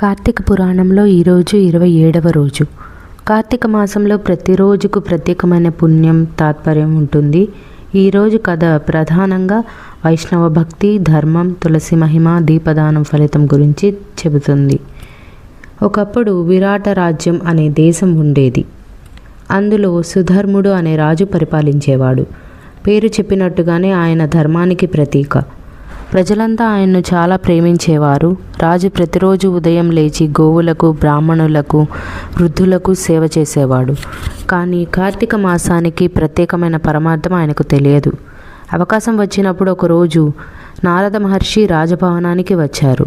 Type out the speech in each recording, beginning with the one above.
కార్తీక పురాణంలో ఈరోజు ఇరవై ఏడవ రోజు. కార్తీక మాసంలో ప్రతిరోజుకు ప్రత్యేకమైన పుణ్యం తాత్పర్యం ఉంటుంది. ఈరోజు కథ ప్రధానంగా వైష్ణవ భక్తి ధర్మం తులసి మహిమ దీపదానం ఫలితం గురించి చెబుతుంది. ఒకప్పుడు విరాట రాజ్యం అనే దేశం ఉండేది. అందులో సుధర్ముడు అనే రాజు పరిపాలించేవాడు. పేరు చెప్పినట్టుగానే ఆయన ధర్మానికి ప్రతీక. ప్రజలంతా ఆయన్ను చాలా ప్రేమించేవారు. రాజు ప్రతిరోజు ఉదయం లేచి గోవులకు బ్రాహ్మణులకు వృద్ధులకు సేవ చేసేవాడు. కానీ కార్తీక మాసానికి ప్రత్యేకమైన పరమార్థం ఆయనకు తెలియదు. అవకాశం వచ్చినప్పుడు ఒకరోజు నారద మహర్షి రాజభవనానికి వచ్చారు.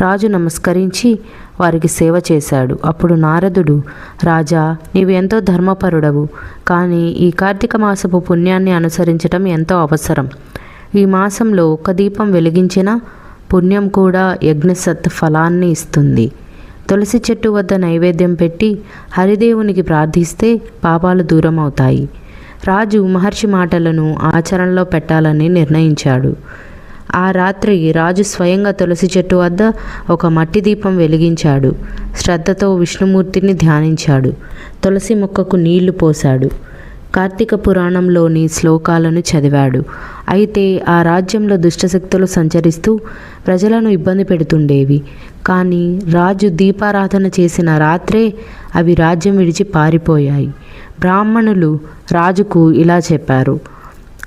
రాజు నమస్కరించి వారికి సేవ చేశాడు. అప్పుడు నారదుడు రాజా నీవు ఎంతో ధర్మపరుడవు. కానీ ఈ కార్తీక మాసపు పుణ్యాన్ని అనుసరించటం ఎంతో అవసరం. ఈ మాసంలో ఒక దీపం వెలిగించిన పుణ్యం కూడా యజ్ఞసత్ ఫలాన్ని ఇస్తుంది. తులసి చెట్టు వద్ద నైవేద్యం పెట్టి హరిదేవునికి ప్రార్థిస్తే పాపాలు దూరం అవుతాయి రాజు మహర్షి మాటలను ఆచరణలో పెట్టాలని నిర్ణయించాడు. ఆ రాత్రి రాజు స్వయంగా తులసి చెట్టు వద్ద ఒక మట్టి దీపం వెలిగించాడు. శ్రద్ధతో విష్ణుమూర్తిని ధ్యానించాడు. తులసి మొక్కకు నీళ్ళు పోశాడు. కార్తీక పురాణంలోని శ్లోకాలను చదివాడు. అయితే ఆ రాజ్యంలో దుష్టశక్తులు సంచరిస్తూ ప్రజలను ఇబ్బంది పెడుతుండేవి. కానీ రాజు దీపారాధన చేసిన రాత్రే అవి రాజ్యం విడిచి పారిపోయాయి. బ్రాహ్మణులు రాజుకు ఇలా చెప్పారు.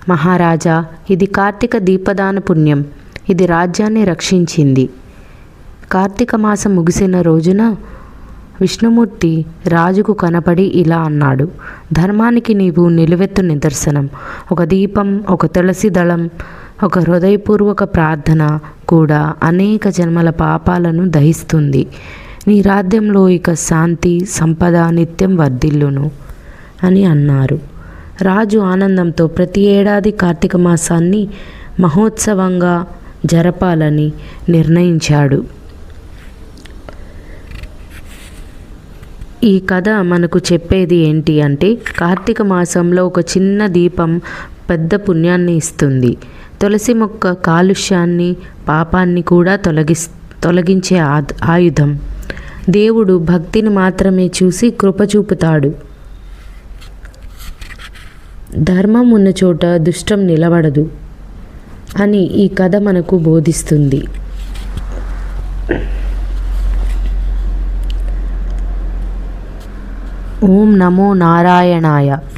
మహారాజా ఇది కార్తీక దీపదాన పుణ్యం. ఇది రాజ్యాన్ని రక్షించింది. కార్తీక మాసం ముగిసిన రోజున విష్ణుమూర్తి రాజుకు కనపడి ఇలా అన్నాడు ధర్మానికి నీవు నిలువెత్తు నిదర్శనం. ఒక దీపం ఒక తులసి దళం ఒక హృదయపూర్వక ప్రార్థన కూడా అనేక జన్మల పాపాలను దహిస్తుంది. నీ రాజ్యంలో ఇక శాంతి సంపద నిత్యం వర్ధిల్లును అని అన్నారు. రాజు ఆనందంతో ప్రతి ఏడాది కార్తీక మాసాన్ని మహోత్సవంగా జరపాలని నిర్ణయించాడు. ఈ కథ మనకు చెప్పేది ఏంటి అంటే కార్తీక మాసంలో ఒక చిన్న దీపం పెద్ద పుణ్యాన్ని ఇస్తుంది. తులసి మొక్క కాలుష్యాన్ని పాపాన్ని కూడా తొలగి తొలగించే ఆ- ఆయుధం. దేవుడు భక్తిని మాత్రమే చూసి కృప చూపుతాడు. ధర్మం ఉన్న చోట దుష్టం నిలబడదు అని ఈ కథ మనకు బోధిస్తుంది. ఓం నమో నారాయణాయ.